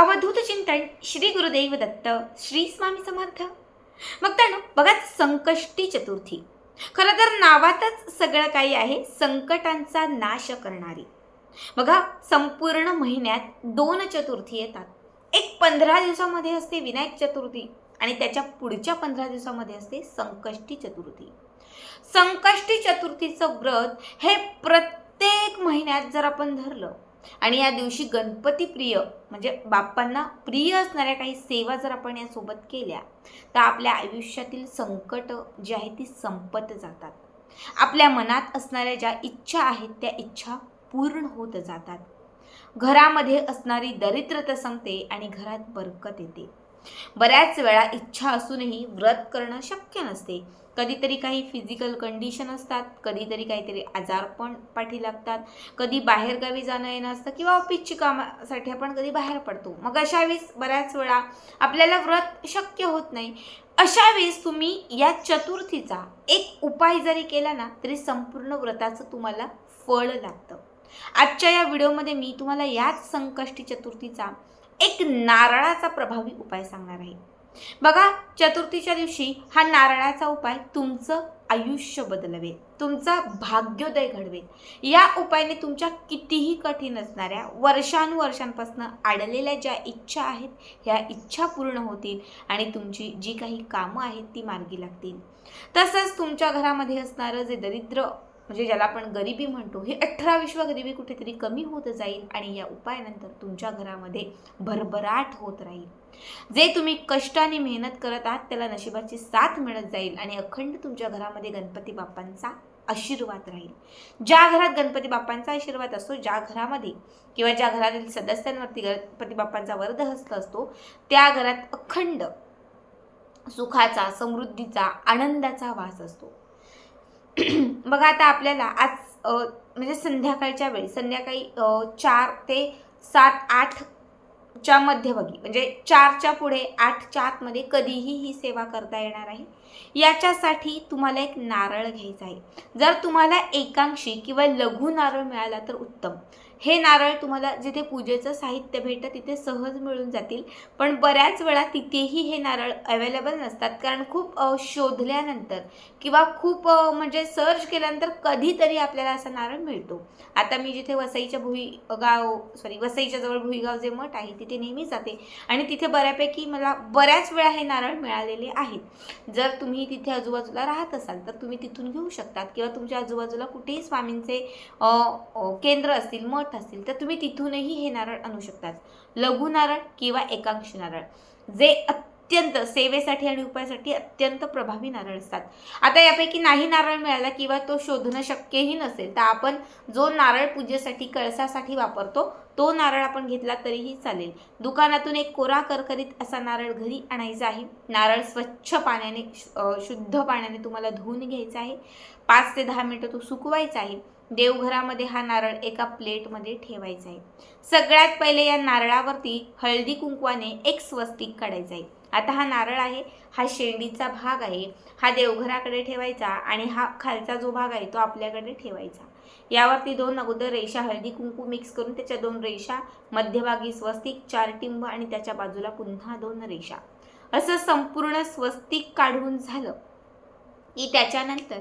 अवधूत चिंतन श्री गुरुदेव दत्त श्री स्वामी समर्थ. मग त्यानं बघा संकष्टी चतुर्थी. खरं तर नावातच सगळं काही आहे संकटांचा नाश करणारी. बघा संपूर्ण महिन्यात दोन चतुर्थी येतात. एक पंधरा दिवसामध्ये असते विनायक चतुर्थी आणि त्याच्या पुढच्या पंधरा दिवसामध्ये असते संकष्टी चतुर्थी. संकष्टी चतुर्थीचं व्रत हे प्रत्येक महिन्यात जर आपण धरलं आणि या दिवशी गणपती प्रिय म्हणजे बाप्पांना प्रिय असणाऱ्या काही सेवा जर आपण यासोबत केल्या तर आपल्या आयुष्यातील संकट जी आहे ती संपत जातात. आपल्या मनात असणाऱ्या ज्या इच्छा आहेत त्या इच्छा पूर्ण होत जातात. घरामध्ये असणारी दरिद्रता संपते आणि घरात बरकत येते. बऱ्याच वेळा इच्छा असूनही व्रत करणं शक्य नसते. कधीतरी काही फिजिकल कंडिशन असतात कधीतरी काहीतरी आजारपण पाठी लागतात. कधी बाहेरगावी जाणं येणं असतं किंवा ऑफिसची कामासाठी आपण कधी बाहेर पडतो. मग अशा वेळेस बऱ्याच वेळा आपल्याला व्रत शक्य होत नाही. अशा वेळेस तुम्ही या चतुर्थीचा एक उपाय जरी केला ना तरी संपूर्ण व्रताचं तुम्हाला फळ लागतं. आजच्या या व्हिडिओमध्ये मी तुम्हाला याच संकष्टी चतुर्थीचा एक नारळाचा प्रभावी उपाय सांगणार आहे. बघा चतुर्थीच्या दिवशी हा नारळाचा उपाय तुमचं आयुष्य बदलवेल तुमचा भाग्योदय घडवेल. या उपायाने तुमच्या कितीही कठीण असणाऱ्या वर्षानुवर्षांपासून अडलेल्या ज्या इच्छा आहेत ह्या इच्छा पूर्ण होतील आणि तुमची जी काही कामं आहेत ती मार्गी लागतील. तसंच तुमच्या घरामध्ये असणारं जे दरिद्र म्हणजे ज्याला आपण गरिबी म्हणतो ही अठरा विश्व गरिबी कुठेतरी कमी होत जाईल आणि या उपायानंतर तुमच्या घरामध्ये भरभराट होत राहील. जे तुम्ही कष्टाने मेहनत करत आहात त्याला नशिबाची साथ मिळत जाईल आणि अखंड तुमच्या घरामध्ये गणपती बाप्पांचा आशीर्वाद राहील. ज्या घरात गणपती बाप्पांचा आशीर्वाद असतो ज्या घरामध्ये किंवा ज्या घरातील सदस्यांवरती गणपती बाप्पांचा वरदहस्त असतो त्या घरात अखंड सुखाचा समृद्धीचा आनंदाचा वास असतो. बघा आता आपल्याला आज म्हणजे संध्याकाळच्या वेळी संध्याकाळी चार ते सात आठ च्या मध्यभागी म्हणजे चारच्या पुढे आठच्या आतमध्ये कधीही ही सेवा करता येणार आहे. याच्यासाठी तुम्हाला एक नारळ घ्यायचा आहे. जर तुम्हाला एकांशी किंवा लघु नारळ मिळाला तर उत्तम. हे नारळ तुम्हाला जिथे पूजेचं साहित्य भेटतं तिथे सहज मिळून जातील. पण बऱ्याच वेळा तिथेही हे नारळ अवेलेबल नसतात. कारण खूप शोधल्यानंतर किंवा खूप म्हणजे सर्च केल्यानंतर कधीतरी आपल्याला असा नारळ मिळतो. आता मी जिथे वसईच्या भुई गाव सॉरी वसईच्या जवळ भुईगाव जे मठ आहे तिथे नेहमी जाते. आणि तिथे बऱ्यापैकी मला बऱ्याच वेळा हे नारळ मिळालेले आहेत. जर तुम्ही तिथे आजूबाजूला राहत असाल तर तुम्ही तिथून घेऊ शकतात. किंवा तुमच्या आजूबाजूला कुठेही स्वामींचे केंद्र असतील मठ असतील तर तुम्ही तिथूनही हे नारळ आणू शकतात. लघु नारळ किंवा एकांश नारळ. जे अत्यंत सेवेसाठी आणि उपायासाठी अत्यंत प्रभावी नारळ असतात. आता यापैकी नाही नारळ मिळाला किंवा तो शोधणं शक्यही नसेल तर आपण जो नारळ पूजेसाठी कळसासाठी वापरतो तो नारळ आपण घेतला तरीही चालेल. दुकानातून एक कोरा करकरीत असा नारळ घरी आणायचा आहे. नारळ स्वच्छ पाण्याने शुद्ध पाण्याने तुम्हाला धुवून घ्यायचा आहे. पाच ते दहा मिनटं तो सुकवायचा आहे. देवघरामध्ये हा नारळ एका प्लेटमध्ये ठेवायचा आहे. सगळ्यात पहिले या नारळावरती हळदी कुंकवाने एक स्वस्तिक काढायचा आहे. आता हा नारळ आहे हा शेंडीचा भाग आहे हा देवघराकडे ठेवायचा आणि हा खालचा जो भाग आहे तो आपल्याकडे ठेवायचा. यावरती दोन अगोदर रेषा हळदी कुंकू मिक्स करून त्याच्या दोन रेषा मध्यभागी स्वस्तिक चार टिंब आणि त्याच्या बाजूला पुन्हा दोन रेषा. असं संपूर्ण स्वस्तिक काढून झालं की त्याच्यानंतर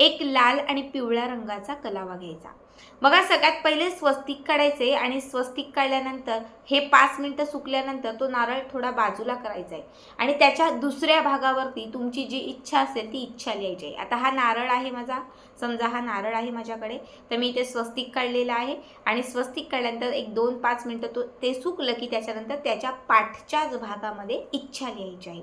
एक लाल आणि पिवळ्या रंगाचा कलावा घ्यायचा. बघा सगळ्यात पहिले स्वस्तिक काढायचे आणि स्वस्तिक काढल्यानंतर हे पाच मिनटं सुकल्यानंतर तो नारळ थोडा बाजूला करायचा आहे. आणि त्याच्या दुसऱ्या भागावरती तुमची जी इच्छा असेल ती इच्छा लिहायची आहे. आता हा नारळ आहे माझा. समजा हा नारळ आहे माझ्याकडे. तर मी ते स्वस्तिक काढलेलं आहे. आणि स्वस्तिक काढल्यानंतर एक दोन पाच मिनटं तो ते सुकलं की त्याच्यानंतर त्याच्या पाठच्याच भागामध्ये इच्छा लिहायची आहे.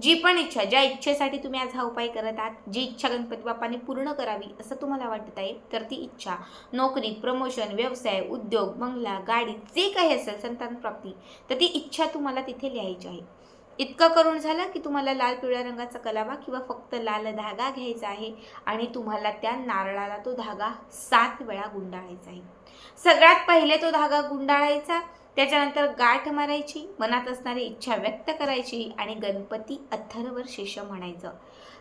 जी पण इच्छा ज्या इच्छेसाठी तुम्ही आज हा उपाय करत आहात जी इच्छा गणपती बाप्पाने पूर्ण करावी असं तुम्हाला वाटत आहे तर ती इच्छा. नोकरी प्रमोशन व्यवसाय उद्योग बंगला गाडी जे काही असेल संतान प्राप्ती तर ती इच्छा तुम्हाला तिथे लिहायची आहे. इतकं करून झालं की तुम्हाला लाल पिवळ्या रंगाचा कलावा किंवा फक्त लाल धागा घ्यायचा आहे आणि तुम्हाला त्या नारळाला तो धागा सात वेळा गुंडाळायचा आहे. सगळ्यात पहिले तो धागा गुंडाळायचा त्याच्यानंतर गाठ मारायची मनात असणारी इच्छा व्यक्त करायची आणि गणपती अथर्वर शेष म्हणायचं.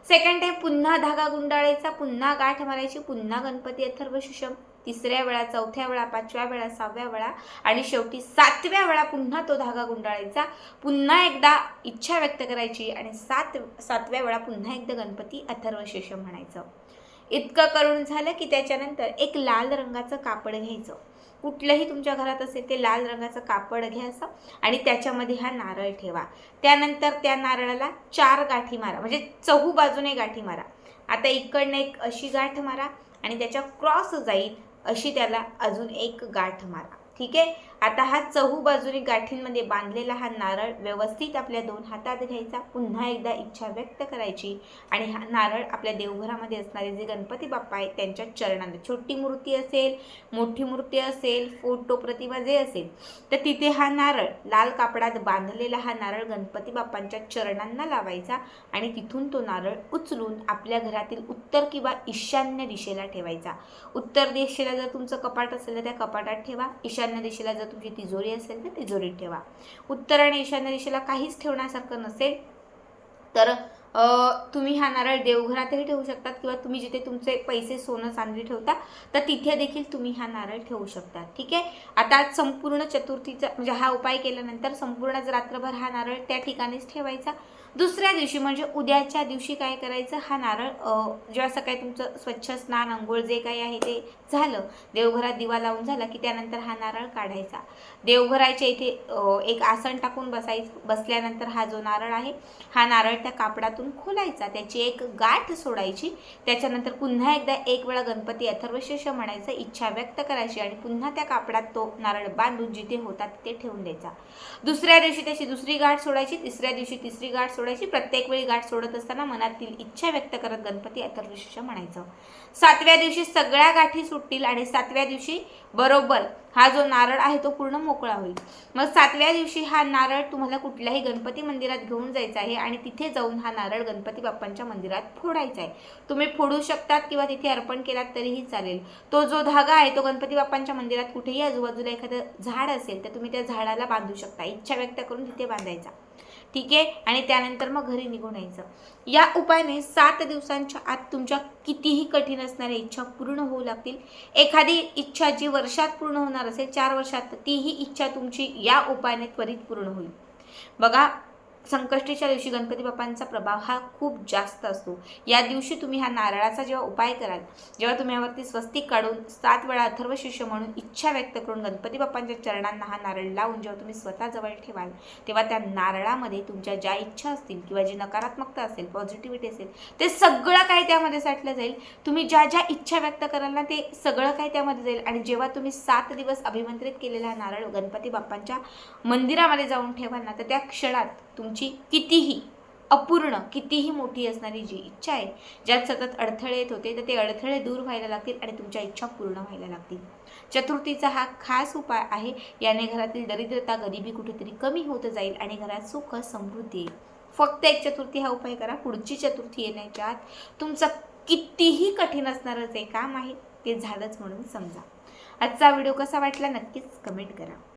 सेकंड टाइम पुन्हा धागा गुंडाळायचा पुन्हा गाठ मारायची पुन्हा गणपती अथर्व शिषम तिसऱ्या वेळा चौथ्या वेळा पाचव्या वेळा सहाव्या वेळा आणि शेवटी सातव्या वेळा पुन्हा तो धागा गुंडाळायचा. पुन्हा एकदा इच्छा व्यक्त करायची आणि सात सातव्या वेळा पुन्हा एकदा गणपती अथर्वशेष म्हणायचं. इतकं करून झालं की त्याच्यानंतर एक लाल रंगाचं कापड घ्यायचं. कुठलंही तुमच्या घरात असेल ते लाल रंगाचं कापड घ्यायचं आणि त्याच्यामध्ये हा नारळ ठेवा. त्यानंतर त्या नारळाला चार गाठी मारा म्हणजे चहू बाजूने गाठी मारा. आता इकडनं एक अशी गाठ मारा आणि त्याच्या क्रॉस जाईल अशी त्याला अजून एक गाठ मारा. ठीक आहे? आता हा चहू बाजूने गाठींमध्ये बांधलेला हा नारळ व्यवस्थित आपल्या दोन हातात घ्यायचा. पुन्हा एकदा इच्छा व्यक्त करायची. आणि हा नारळ आपल्या देवघरामध्ये असणारे जे गणपती बाप्पा आहेत त्यांच्या चरणांना. छोटी मूर्ती असेल मोठी मूर्ती असेल फोटो प्रतिमा जे असेल तर तिथे हा नारळ लाल कापडात बांधलेला हा नारळ गणपती बाप्पांच्या चरणांना लावायचा आणि तिथून तो नारळ उचलून आपल्या घरातील उत्तर किंवा ईशान्य दिशेला ठेवायचा. उत्तर दिशेला जर तुमचं कपाट असेल तर त्या कपाटात ठेवा. ईशान्य दिशेला जर तुमची तिजोरी असेल तर तिजोरीत ठेवा. उत्तर आणि ईशान्य दिशेला काहीच ठेवण्यासारखं नसेल तर तुम्ही हा नारळ देवघरातही ठेवू शकतात किंवा तुम्ही जिथे तुमचे पैसे सोनं चांदी ठेवता तर तिथे देखील तुम्ही हा नारळ ठेवू शकता. ठीक आहे? आता संपूर्ण चतुर्थीचा म्हणजे हा उपाय केल्यानंतर संपूर्ण रात्रभर हा नारळ त्या ठिकाणीच ठेवायचा. दुसऱ्या दिवशी म्हणजे उद्याच्या दिवशी काय करायचं? हा नारळ जेव्हा सकाळी तुमचं स्वच्छ स्नान अंघोळ जे काही आहे ते झालं देवघरात दिवा लावून झाला की त्यानंतर हा नारळ काढायचा. देवघराच्या इथे एक आसन टाकून बसायचं बसल्यानंतर हा जो नारळ आहे हा नारळ त्या कापडातून खोलायचा. त्याची एक गाठ सोडायची. त्याच्यानंतर पुन्हा एकदा एक वेळा गणपती अथर्वशेष म्हणायचं इच्छा व्यक्त करायची आणि पुन्हा त्या कापडात तो नारळ बांधून जिथे होता तिथे ठेवून द्यायचा. दुसऱ्या दिवशी त्याची दुसरी गाठ सोडायची तिसऱ्या दिवशी तिसरी गाठ सोडायची. प्रत्येक वेळी गाठ सोडत असताना मनातील इच्छा व्यक्त करत गणपती अथर्वशेष म्हणायचं. सातव्या दिवशी सगळ्या गाठी सुटतील आणि सातव्या दिवशी बरोबर हा जो नारळ आहे तो पूर्ण मोकळा होईल. मग सातव्या दिवशी हा नारळ तुम्हाला कुठल्याही गणपती मंदिरात घेऊन जायचा आहे आणि तिथे जाऊन हा नारळ गणपती बाप्पांच्या मंदिरात फोडायचा आहे. तुम्ही फोडू शकतात किंवा तिथे अर्पण केलात तरीही चालेल. तो जो धागा आहे तो गणपती बाप्पांच्या मंदिरात कुठेही आजूबाजूला एखादं झाड असेल तर तुम्ही त्या झाडाला बांधू शकता. इच्छा व्यक्त करून तिथे बांधायचा. ठीक आहे? आणि त्यानंतर मग घरी निघून यायचं. या उपायाने सात दिवसांच्या आत तुमच्या कितीही कठीण असणाऱ्या इच्छा पूर्ण होऊ लागतील. एखादी इच्छा जी वर्षात पूर्ण होणार असेल चार वर्षात तीही इच्छा तुमची या उपायाने त्वरित पूर्ण होईल. बघा संकष्टीच्या दिवशी गणपती बाप्पांचा प्रभाव हा खूप जास्त असतो. या दिवशी तुम्ही हा नारळाचा जेव्हा उपाय कराल जेव्हा तुम्ही यावरती स्वस्तिक काढून सात वेळा अथर्व शिष्य म्हणून इच्छा व्यक्त करून गणपती बाप्पांच्या चरणांना हा नारळ लावून जेव्हा तुम्ही स्वतःजवळ ठेवाल तेव्हा त्या नारळामध्ये तुमच्या ज्या इच्छा असतील किंवा जी नकारात्मकता असेल पॉझिटिव्हिटी असेल ते सगळं काही त्यामध्ये साठलं जाईल. तुम्ही ज्या ज्या इच्छा व्यक्त कराल ना ते सगळं काही त्यामध्ये जाईल. आणि जेव्हा तुम्ही सात दिवस अभिमंत्रित केलेला हा नारळ गणपती बाप्पांच्या मंदिरामध्ये जाऊन ठेवाल ना तर त्या क्षणात तुमची कितीही अपूर्ण कितीही मोठी असणारी जी इच्छा आहे ज्यात सतत अडथळे येत होते तर ते अडथळे दूर व्हायला लागतील आणि तुमच्या इच्छा पूर्ण व्हायला लागतील. चतुर्थीचा हा खास उपाय आहे याने घरातील दरिद्रता गरिबी कुठेतरी कमी होत जाईल आणि घरात सुख समृद्धी येईल. फक्त एक चतुर्थी हा उपाय करा पुढची चतुर्थी येण्याच्या आत तुमचं कितीही कठीण असणारं जे काम आहे ते झालंच म्हणून समजा. आजचा व्हिडिओ कसा वाटला नक्कीच कमेंट करा.